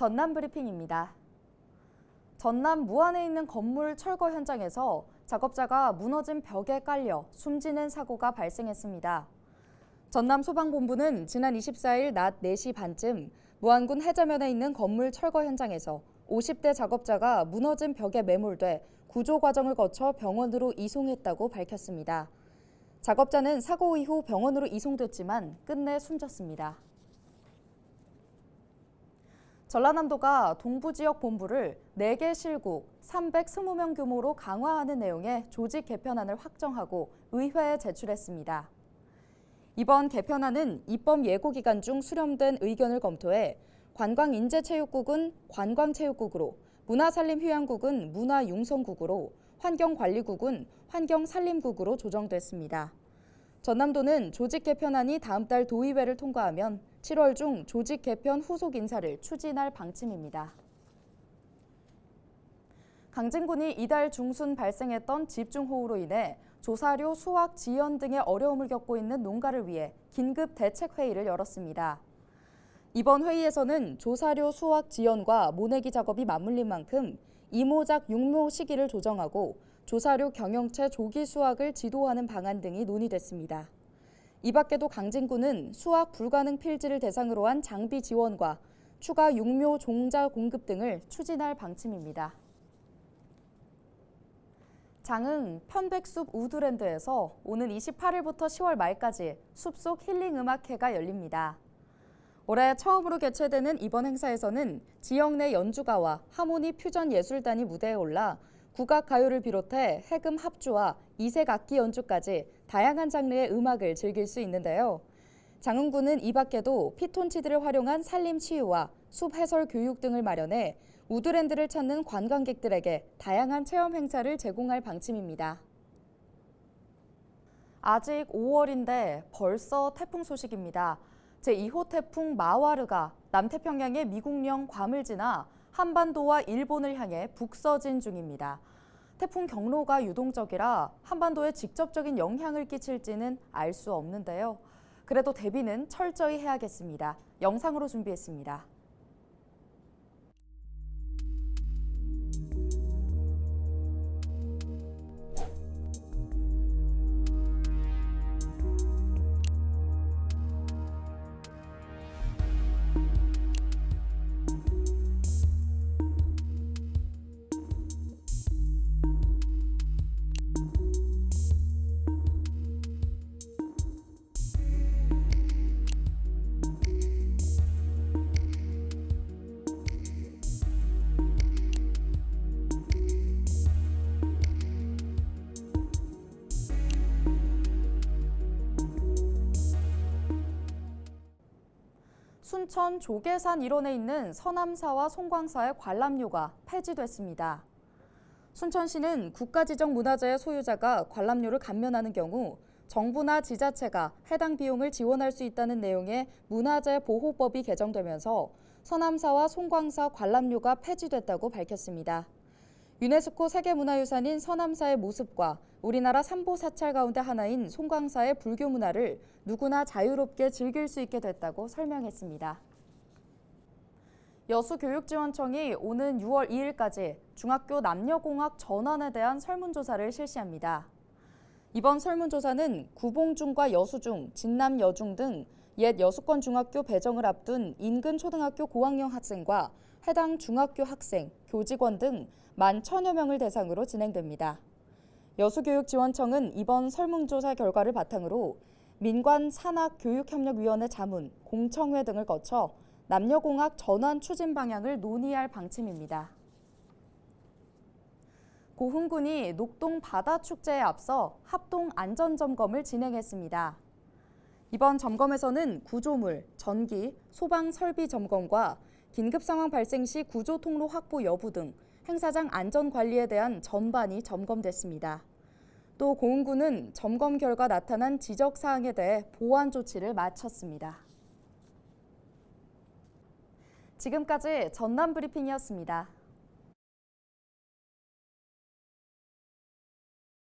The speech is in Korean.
전남 브리핑입니다. 전남 무안에 있는 건물 철거 현장에서 작업자가 무너진 벽에 깔려 숨지는 사고가 발생했습니다. 전남 소방본부는 지난 24일 낮 4시 반쯤 무안군 해저면에 있는 건물 철거 현장에서 50대 작업자가 무너진 벽에 매몰돼 구조 과정을 거쳐 병원으로 이송했다고 밝혔습니다. 작업자는 사고 이후 병원으로 이송됐지만 끝내 숨졌습니다. 전라남도가 동부 지역 본부를 4개 실국 320명 규모로 강화하는 내용의 조직 개편안을 확정하고 의회에 제출했습니다. 이번 개편안은 입법 예고 기간 중 수렴된 의견을 검토해 관광인재체육국은 관광체육국으로, 문화산림휴양국은 문화융성국으로, 환경관리국은 환경산림국으로 조정됐습니다. 전남도는 조직 개편안이 다음 달 도의회를 통과하면 7월 중 조직 개편 후속 인사를 추진할 방침입니다. 강진군이 이달 중순 발생했던 집중호우로 인해 조사료, 수확, 지연 등의 어려움을 겪고 있는 농가를 위해 긴급 대책 회의를 열었습니다. 이번 회의에서는 조사료 수확 지연과 모내기 작업이 맞물린 만큼 이모작 육묘 시기를 조정하고 조사료 경영체 조기 수확을 지도하는 방안 등이 논의됐습니다. 이 밖에도 강진구는 수확 불가능 필지를 대상으로 한 장비 지원과 추가 육묘 종자 공급 등을 추진할 방침입니다. 장흥 편백숲 우드랜드에서 오는 28일부터 10월 말까지 숲속 힐링 음악회가 열립니다. 올해 처음으로 개최되는 이번 행사에서는 지역 내 연주가와 하모니 퓨전 예술단이 무대에 올라 국악 가요를 비롯해 해금 합주와 이색 악기 연주까지 다양한 장르의 음악을 즐길 수 있는데요. 장흥군은 이 밖에도 피톤치드를 활용한 산림 치유와 숲 해설 교육 등을 마련해 우드랜드를 찾는 관광객들에게 다양한 체험 행사를 제공할 방침입니다. 아직 5월인데 벌써 태풍 소식입니다. 제2호 태풍 마와르가 남태평양의 미국령 괌을 지나 한반도와 일본을 향해 북서진 중입니다. 태풍 경로가 유동적이라 한반도에 직접적인 영향을 끼칠지는 알 수 없는데요. 그래도 대비는 철저히 해야겠습니다. 영상으로 준비했습니다. 순천 조계산 일원에 있는 서남사와 송광사의 관람료가 폐지됐습니다. 순천시는 국가지정 문화재의 소유자가 관람료를 감면하는 경우 정부나 지자체가 해당 비용을 지원할 수 있다는 내용의 문화재 보호법이 개정되면서 서남사와 송광사 관람료가 폐지됐다고 밝혔습니다. 유네스코 세계문화유산인 서남사의 모습과 우리나라 삼보 사찰 가운데 하나인 송광사의 불교 문화를 누구나 자유롭게 즐길 수 있게 됐다고 설명했습니다. 여수교육지원청이 오는 6월 2일까지 중학교 남녀공학 전환에 대한 설문조사를 실시합니다. 이번 설문조사는 구봉중과 여수중, 진남여중 등 옛 여수권 중학교 배정을 앞둔 인근 초등학교 고학년 학생과 해당 중학교 학생, 교직원 등만 천여 명을 대상으로 진행됩니다. 여수교육지원청은 이번 설문조사 결과를 바탕으로 민관 산학교육협력위원회 자문, 공청회 등을 거쳐 남녀공학 전환 추진 방향을 논의할 방침입니다. 고흥군이 녹동 바다 축제에 앞서 합동 안전 점검을 진행했습니다. 이번 점검에서는 구조물, 전기, 소방 설비 점검과 긴급 상황 발생 시 구조 통로 확보 여부 등 행사장 안전 관리에 대한 전반이 점검됐습니다. 또 고흥군은 점검 결과 나타난 지적 사항에 대해 보완 조치를 마쳤습니다. 지금까지 전남 브리핑이었습니다.